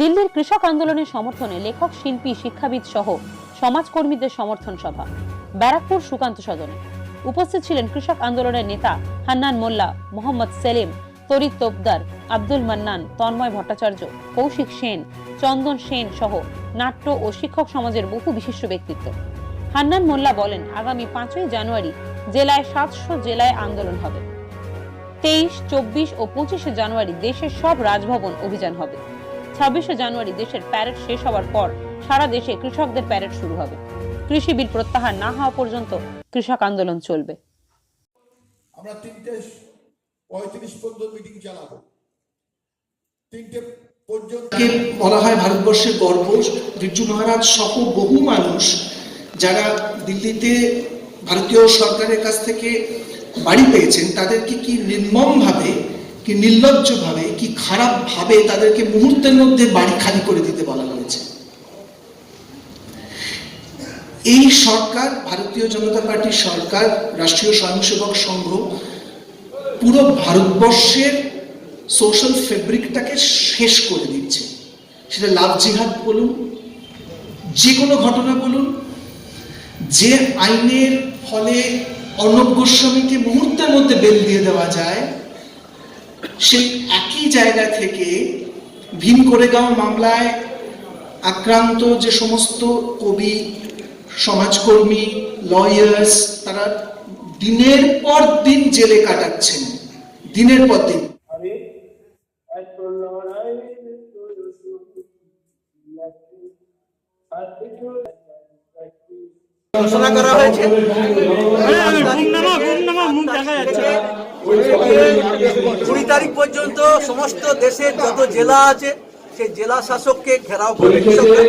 দিল্লির কৃষক আন্দোলনের সমর্থনে লেখক, শিল্পী, শিক্ষাবিদ সহ সমাজকর্মীদের সমর্থন সভা, ব্যারাকপুর সুকান্ত সদনে। উপস্থিত ছিলেন কৃষক আন্দোলনের নেতা হান্নান মোল্লা, মোহাম্মদ সেলিম তরিক তোপদার, আব্দুল মান্নান, তন্ময় ভট্টাচার্য, কৌশিক সেন, চন্দন সেন সহ নাট্য ও শিক্ষক সমাজের বহু বিশিষ্ট ব্যক্তিত্ব। হান্নান মোল্লা বলেন, আগামী পাঁচই জানুয়ারি জেলায় সাতশো জেলায় আন্দোলন হবে। তেইশ, চব্বিশ ও পঁচিশে জানুয়ারি দেশের সব রাজভবন অভিযান হবে। ছাব্বিশে জানুয়ারি দেশের প্যারেড শেষ হওয়ার পর সারা দেশে কৃষকদের প্যারেড শুরু হবে। কৃষি বিল প্রত্যাহার না হওয়া পর্যন্ত কৃষক আন্দোলন চলবে। আমরা তিনটে পঁয়ত্রিশ পর্যন্ত মিটিং চালাবো। তিনটে পর্যন্ত বলা হয় ভারতবর্ষের গর্ব বিরজু মহারাজ সহ বহু মানুষ যারা দিল্লিতে ভারতীয় সরকারের কাছ থেকে বাড়ি পেয়েছেন তাদেরকে কি নির্মমভাবে কি নির্লজ্জভাবে, কি খারাপভাবে তাদেরকে মুহূর্তের মধ্যে বাড়ি খালি করে দিতে বলা হয়েছে। এই সরকার, ভারতীয় জনতা পার্টির সরকার, রাষ্ট্রীয় স্বয়ংসেবক সংঘ, পুরো ভারতবর্ষের সোশ্যাল ফেব্রিকটাকে শেষ করে দিচ্ছে। সেটা লাভ জিহাদ বলুন, যে কোনো ঘটনা বলুন, যে আইনের ফলে অর্ণব মুহূর্তের মধ্যে বেল দিয়ে দেওয়া যায় সেই একই জায়গা থেকে ভীম কোরেগাঁও মামলায় আক্রান্ত যে সমস্ত কবি সমাজকর্মী লয়ার্স তারা দিনের পর দিন জেলে কাটাচ্ছেন। দিনের পর দিন। ঘোষণা করা হয়েছে? কুড়ি তারিখ পর্যন্ত সমস্ত দেশের যত জেলা আছে, সেই জেলা শাসককে ঘেরাও করে কৃষকরা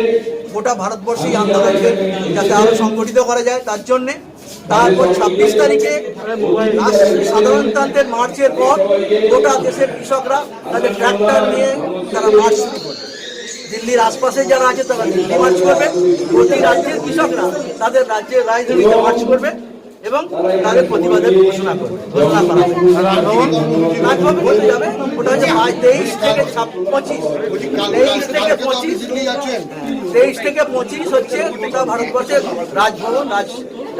গোটা ভারতবর্ষে এই আন্দোলনকে যাতে আরও সংগঠিত করা যায়। তার জন্যে তারপর ছাব্বিশ তারিখে সাধারণতন্ত্রের মার্চের পর গোটা দেশের কৃষকরা তাদের ট্র্যাক্টর নিয়ে তারা মার্চ শুরু করবে। দিল্লির আশপাশে যারা আছে তারা দিল্লি মার্চ করবে। প্রতি রাজ্যের কৃষকরা তাদের রাজ্যের রাজধানীতে মার্চ করবে। এবং তাদের প্রতিবাদের ঘোষণা ঘোষণা করা যাবে। ওটা হচ্ছে আজ তেইশ থেকে পঁচিশ। তেইশ থেকে পঁচিশ তেইশ থেকে পঁচিশ হচ্ছে গোটা ভারতবর্ষের রাজভবন রাজ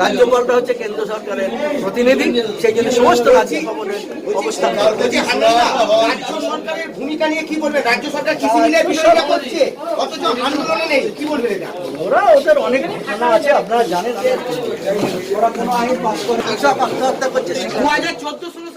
রাজ্যপালটা হচ্ছে কেন্দ্র সরকারের প্রতিনিধি। সেই জন্য সমস্ত রাজ্য ভবনের অবস্থান। রাজ্য সরকারের ভূমিকা নিয়ে কি বলবেন রাজ্য সরকার কৃষি বিলের বিষয়টা করছে অথচ আন্দোলনে নেই। কি বলবেন এটা? ওরা ওদের অনেক ঘটনা আছে আপনারা জানেন। ওরা কোনো আইন করছে দু হাজার চোদ্দ ষোলো